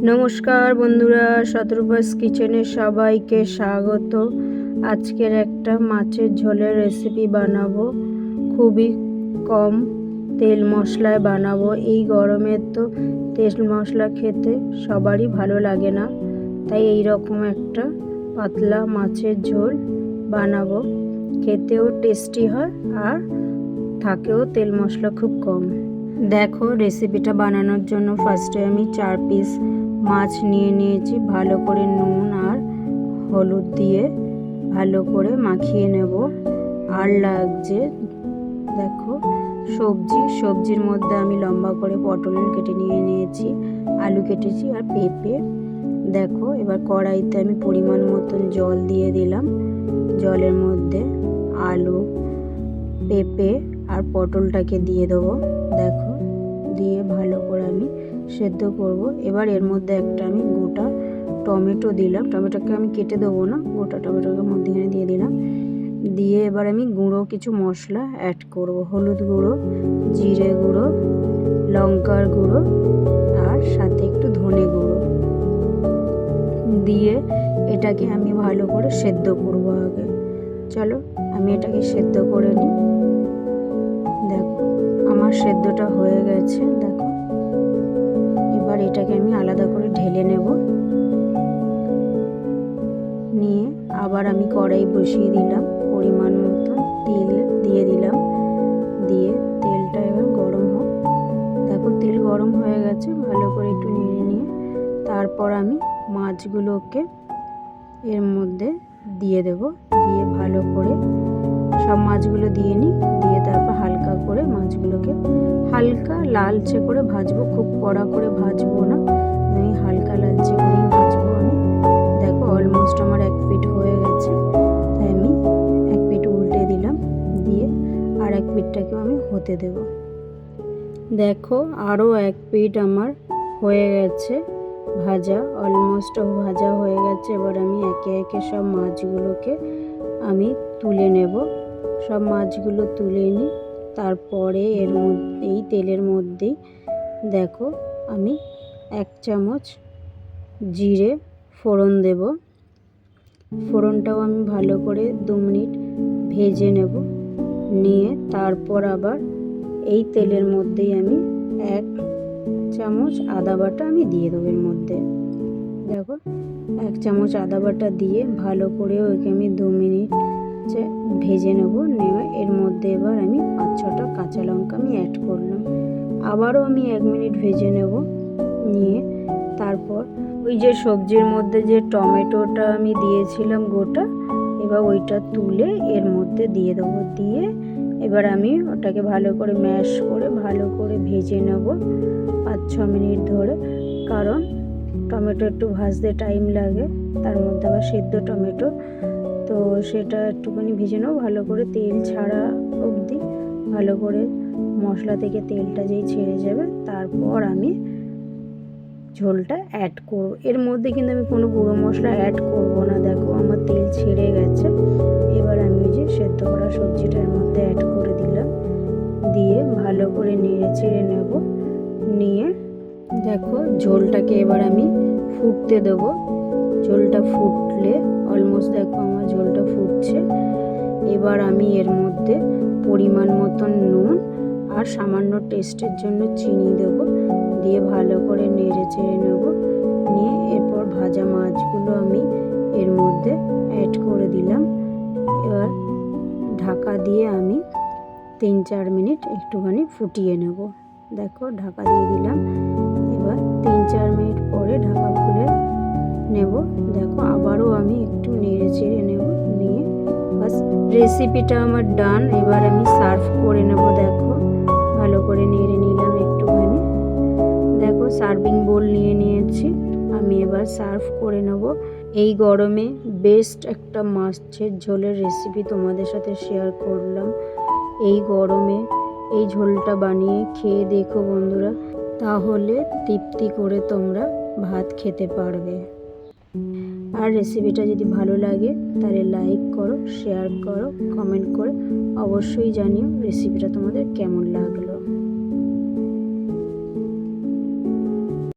নমস্কার বন্ধুরা, শতরূপাস কিচেনে সবাইকে স্বাগত। আজকের একটা মাছের ঝোলের রেসিপি বানাবো। খুবই কম তেল মশলায় বানাবো। এই গরমে তো তেল মশলা খেতে সবারই ভালো লাগে না। তাই এই রকম একটা পাতলা মাছের ঝোল বানাবো। খেতেও টেস্টি হয় আর থাকেও তেল মশলা খুব কম। দেখো রেসিপিটা বানানোর জন্য ফার্স্টে আমি চার পিস মাছ নিয়ে নিয়েছি, ভালো করে নুন আর হলুদ দিয়ে ভালো করে মাখিয়ে নেব। আর লাগছে, দেখো, সবজি। সবজির মধ্যে আমি লম্বা করে পটল কেটে নিয়ে নিয়েছি, আলু কেটেছি আর পেঁপে। দেখো, এবার কড়াইতে আমি পরিমাণ মতন জল দিয়ে দিলাম। জলের মধ্যে আলু, পেঁপে আর পটলটাকে দিয়ে দেবো। দেখো, দিয়ে ভালো করে আমি সেদ্ধ করব। এবার এর মধ্যে একটা আমি গোটা টমেটো দিলাম। টমেটোকে আমি কেটে দেবো না, গোটা টমেটোকে মধ্যেখানে দিয়ে দিলাম। দিয়ে এবার আমি গুঁড়ো কিছু মশলা অ্যাড করব। হলুদ গুঁড়ো, জিরে গুঁড়ো, লঙ্কার গুঁড়ো আর সাথে একটু ধনে গুঁড়ো। দিয়ে এটাকে আমি ভালো করে সেদ্ধ করব আগে। চলো, আমি এটাকে সেদ্ধ করে নিই। দেখো, আমার সেদ্ধটা হয়ে গেছে। দেখো। এটাকে আমি আলাদা করে ঢেলে নেব। নিয়ে আবার আমি কড়াই বসিয়ে দিলাম, পরিমাণ মতো তেল দিয়ে দিলাম। দিয়ে তেলটা এবার গরম হোক। দেখো তেল গরম হয়ে গেছে, ভালো করে একটু নেড়ে নিয়ে তারপর আমি মাছগুলোকে এর মধ্যে দিয়ে দেব। দিয়ে ভালো করে সব মাছগুলো দিয়ে নিই, দিয়ে তারপর করে মাছগুলোকে হালকা লালচে করে ভাজবো, খুব কড়া করে ভাজবো না। আমি হালকা লালচে করেই ভাজবো আমি। দেখো অলমোস্ট আমার এক পিঠ হয়ে গেছে, তাই আমি এক পিঠ উল্টে দিলাম, দিয়ে আর এক পিঠটাকেও আমি হতে দেব। দেখো আরও এক পিঠ আমার হয়ে গেছে ভাজা অলমোস্ট ভাজা হয়ে গেছে। এবার আমি একে একে সব মাছগুলোকে আমি তুলে নেব। সব মাছগুলো তুলে নিই। তারপরে এর মধ্যে, এই তেলের মধ্যেই দেখো আমি এক চামচ জিরে ফোড়ন দেব। ফোড়নটাও আমি ভালো করে দু মিনিট ভেজে নেব। নিয়ে তারপর আবার এই তেলের মধ্যেই আমি এক চামচ আদা বাটা আমি দিয়ে দেবো এর মধ্যে। দেখো, এক চামচ আদা বাটা দিয়ে ভালো করে ওইকে আমি দু মিনিট ভেজে নেব নেওয়া এর মধ্যে এবার আমি পাঁচ ছটা কাঁচা লঙ্কা আমি অ্যাড করলাম। আবারও আমি এক মিনিট ভেজে নেব, নিয়ে তারপর ওই যে সবজির মধ্যে যে টমেটোটা আমি দিয়েছিলাম গোটা, এবার ওইটা তুলে এর মধ্যে দিয়ে দেবো, দিয়ে এবার আমি ওটাকে ভালো করে ম্যাশ করে, ভালো করে ভেজে নেব পাঁচ ছ মিনিট ধরে। কারণ টমেটো একটু ভাজতে টাইম লাগে, তার মধ্যে আবার সেদ্ধ টমেটো তো সেটা একটুখানি ভেজে নেব ভালো করে তেল ছাড়া অবধি। ভালো করে মশলা থেকে তেলটা যেই ছেড়ে যাবে, তারপর আমি ঝোলটা অ্যাড করব। এর মধ্যে কিন্তু আমি কোনো গুঁড়ো মশলা অ্যাড করব না। দেখো আমার তেল ছেড়ে গেছে। এবার আমি ওই যে সেদ্ধ করা সবজিটার মধ্যে অ্যাড করে দিলাম। দিয়ে ভালো করে নেড়ে চেড়ে নেব। নিয়ে দেখো ঝোলটাকে এবার আমি ফুটতে দেবো। ঝোলটা ফুটলে অলমোস্ট দেখো ঝোলটা ফুটছে। এবার আমি এর মধ্যে পরিমাণ মতন নুন আর সামান্য টেস্টের জন্য চিনি দেব। দিয়ে ভালো করে নেড়ে চেড়ে নেব। নিয়ে এরপর ভাজা মাছগুলো আমি এর মধ্যে অ্যাড করে দিলাম। এবার ঢাকা দিয়ে আমি তিন চার মিনিট একটুখানি ফুটিয়ে নেব। দেখো ঢাকা দিয়ে দিলাম। এবার তিন চার মিনিট পরে ঢাকা খুলে নেব। দেখো আবারও আমি একটু নেড়ে চেড়ে নেব, নিয়ে বাস রেসিপিটা আমার ডান এবার আমি সার্ভ করে নেব, দেখো। ভালো করে নেড়ে নিলাম একটুখানি। দেখো সার্ভিং বোল নিয়ে নিয়েছি। আমি এবার সার্ভ করে নেব। এই গরমে বেস্ট একটা মাছের ঝোলের রেসিপি তোমাদের সাথে শেয়ার করলাম। এই গরমে এই ঝোলটা বানিয়ে খেয়ে দেখো বন্ধুরা। তাহলে তৃপ্তি করে তোমরা ভাত খেতে পারবে। আর রেসিপিটা যদি ভালো লাগে, তাহলে লাইক করো শেয়ার করো কমেন্ট করে। অবশ্যই জানিও রেসিপিটা তোমাদের কেমন লাগল।